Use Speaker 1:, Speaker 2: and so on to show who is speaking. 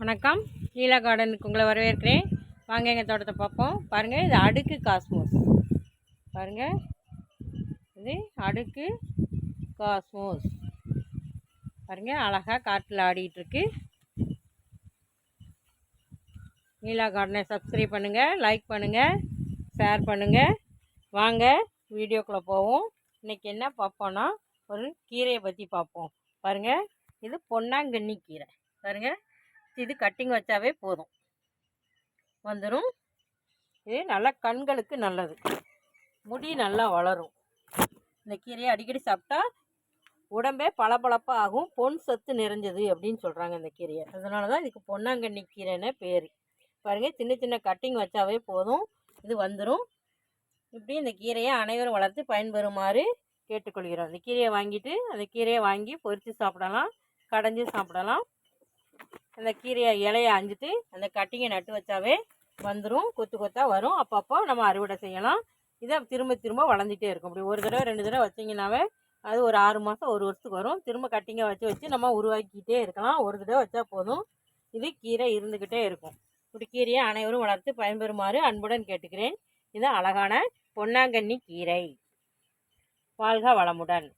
Speaker 1: வணக்கம். லீலா கார்டனுக்கு உங்களை வரவேற்கிறேன். வாங்க எங்கள் தோட்டத்தை பார்ப்போம். பாருங்கள் இது அடுக்கு காஸ்மோஸ். பாருங்கள் இது அடுக்கு காஸ்மோஸ். பாருங்கள் அழகாக காட்டில் ஆடிட்டுருக்கு நீலா லீலா கார்டனை சப்ஸ்கிரைப் பண்ணுங்கள் லைக் பண்ணுங்கள் ஷேர் பண்ணுங்கள் வாங்க வீடியோக்குள்ளே போவோம். இன்றைக்கி என்ன பார்ப்போன்னா ஒரு கீரையை பற்றி பார்ப்போம். பாருங்கள் இது பொன்னாங்கண்ணி கீரை. பாருங்கள் இது கட்டிங் வச்சாவே போதும். வந்துடும் இது நல்லா கண்களுக்கு நல்லது. முடி நல்லா வளரும். இந்த கீரையை அடிக்கடி சாப்பிட்டா உடம்பே பளபளப்பாக ஆகும். பொன் சத்து நிறைஞ்சது அப்படின்னு சொல்கிறாங்க இந்த கீரையை. அதனால தான் இதுக்கு பொன்னாங்கண்ணி கீரைன்னு பேர். பாருங்கள் சின்ன சின்ன கட்டிங் வச்சாவே போதும். இது வந்துடும் இப்படி இந்த கீரையை அனைவரும் வளர்த்து பயன்பெறுமாறு கேட்டுக்கொள்கிறோம். இந்த கீரையை வாங்கிட்டு அந்த கீரையை வாங்கி பொறித்து சாப்பிடலாம். கடைஞ்சி சாப்பிடலாம். அந்த கீரையை இலையை அஞ்சிட்டு அந்த கட்டிங்கை நட்டு வச்சாவே வந்துடும் கொத்து கொத்தாக வரும். அப்பப்போ நம்ம அறுவடை செய்யலாம். இதை திரும்ப திரும்ப வளர்ந்துட்டே இருக்கும். அப்படி ஒரு தடவை ரெண்டு தடவை வச்சிங்கனாவே அது ஒரு ஆறு மாதம் ஒரு வருஷத்துக்கு வரும். திரும்ப கட்டிங்கை வச்சு வச்சு நம்ம உருவாக்கிட்டே இருக்கலாம். ஒரு தடவை வச்சா போதும். இது கீரை இருந்துக்கிட்டே இருக்கும். இப்படி கீரையை அனைவரும் வளர்த்து பயன்பெறுமாறு அன்புடன் கேட்டுக்கிறேன். இது அழகான பொன்னாங்கண்ணி கீரை. வாழ்க வளமுடன்.